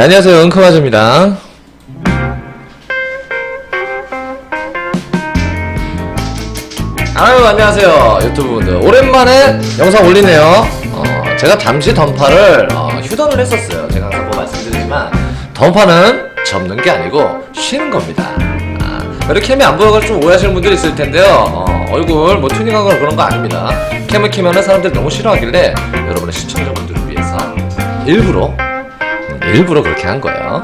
네, 안녕하세요. 은크마즈입니다. 아유, 안녕하세요. 유튜브 분들. 오랜만에 영상 올리네요. 어, 제가 잠시 던파를 어, 휴던을 했었어요. 제가 항상 뭐 말씀드리지만, 던파는 접는 게 아니고 쉬는 겁니다. 아, 그리고 캠이 안 보여가지고 좀 오해하시는 분들이 있을 텐데요. 어, 얼굴 뭐 튜닝하거나 그런 거 아닙니다. 캠을 키면은 사람들이 너무 싫어하길래 여러분의 시청자분들을 위해서 일부러 음, 일부러 그렇게 한 거예요.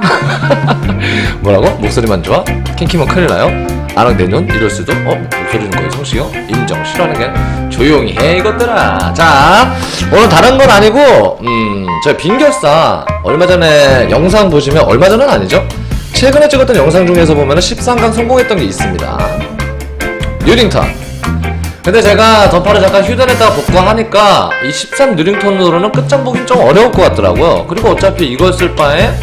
뭐라고? 목소리만 좋아? 킹키면 큰일 나요? 아랑 내년 이럴 수도? 어? 목소리는 거의 성시요? 인정 싫어하는 게 조용히 해 이것들아 자 오늘 다른 건 아니고 음 저희 빈결사 얼마 전에 영상 보시면 얼마 전은 아니죠? 최근에 찍었던 영상 중에서 보면은 13강 성공했던 게 있습니다 유링턴 근데 제가 던파를 잠깐 휴전했다가 복구하니까 이 13 누링톤으로는 끝장 보긴 좀 어려울 것 같더라고요. 그리고 어차피 이걸 쓸 바에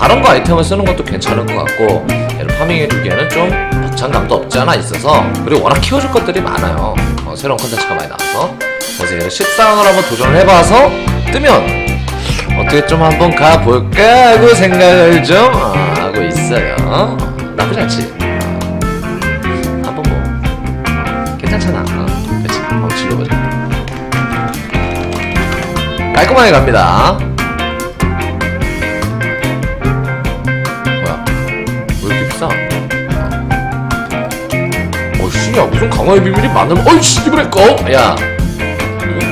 다른 거 아이템을 쓰는 것도 괜찮을 것 같고 얘를 파밍해주기에는 좀 벅찬감도 없지 않아 있어서 그리고 워낙 키워줄 것들이 많아요. 어, 새로운 컨텐츠가 많이 나와서 그래서 얘를 13강을 한번 도전을 해봐서 뜨면 어떻게 좀 한번 가볼까 하고 생각을 좀 어, 하고 있어요. 어, 나쁘지 않지? 한번 뭐 괜찮잖아. 한번 질러보자. 깔끔하게 갑니다. 뭐야? 왜 이렇게 비싸? 어이씨, 야, 무슨 강화의 비밀이 많으면, 어이씨, 이번에 꺼! 야.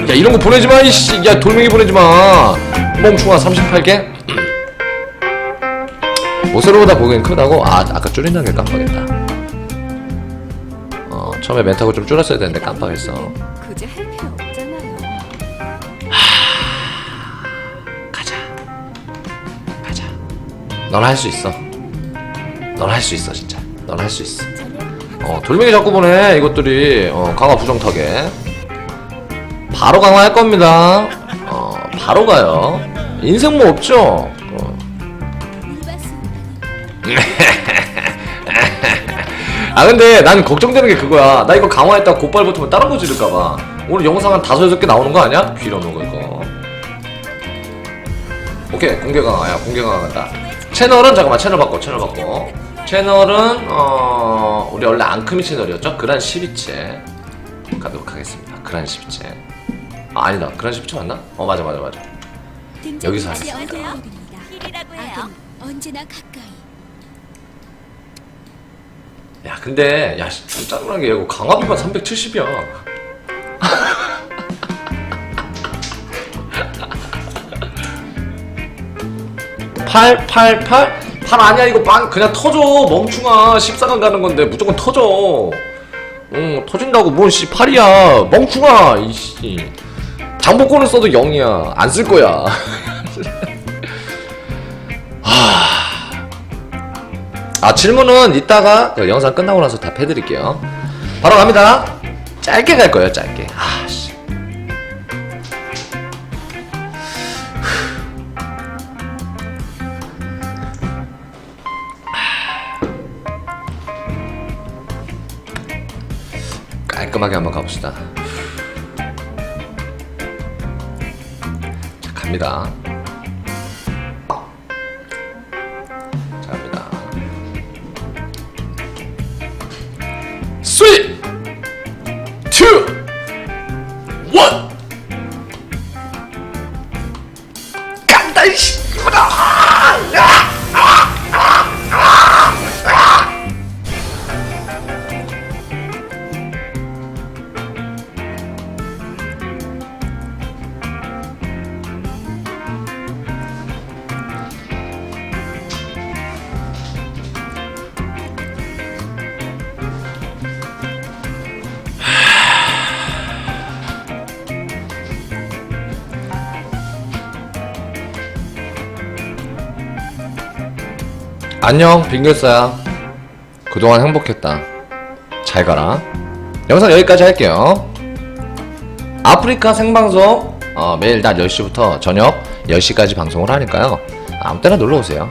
야, 이런 거 보내지 마, 이씨. 야, 돌멩이 보내지 마. 멍충아, 38개? 모세로보다 보기엔 크다고? 아, 아까 줄인다는 게 깜빡했다. 어, 처음에 멘트하고 좀 줄였어야 되는데 깜빡했어. 굳이 할 필요 없잖아요. 가자. 가자. 넌 할 수 있어. 넌 할 수 있어, 진짜. 넌 할 수 있어. 어, 돌멩이 자꾸 보내, 이것들이. 어, 강화 부정타게. 바로 강화할 겁니다. 어, 바로 가요. 인생 뭐 없죠? 어. 아 근데 난 걱정되는 게 그거야 나 이거 강화했다가 곧발 붙으면 다른 거 지를까봐 오늘 영상 한 다섯 여섯 개 나오는 거 아니야? 거 이거 오케이 공개 강화야 공개 강화 간다 채널은 잠깐만 채널 바꿔 채널 바꿔 채널은 어 우리 원래 앙크미 채널이었죠? 그란 12채 가도록 하겠습니다 그란 12채 아 아니다 그란 12채 맞나? 어 맞아 맞아 맞아 여기서 하겠습니다. 해요. 언제나 가까이. 야 근데 야 씨, 좀 짜증나는 게 이거 강화비만 370이야. 팔, 팔, 팔? 팔 아니야 이거 빵. 그냥 터져. 멍충아 14강 가는 건데 무조건 터져. 응 터진다고 뭔씨 팔이야. 멍충아 이씨. 장복권을 써도 0이야. 안 쓸 거야 아 질문은 이따가 그 영상 끝나고 나서 답해드릴게요. 바로 갑니다. 짧게 갈 거예요, 짧게. 아 씨. 깔끔하게 한번 가봅시다. 자, 갑니다. 안녕 빙글사야. 그동안 행복했다. 잘 가라. 영상 여기까지 할게요. 아프리카 생방송 어, 매일 낮 10시부터 저녁 10시까지 방송을 하니까요. 아무 때나 놀러 오세요.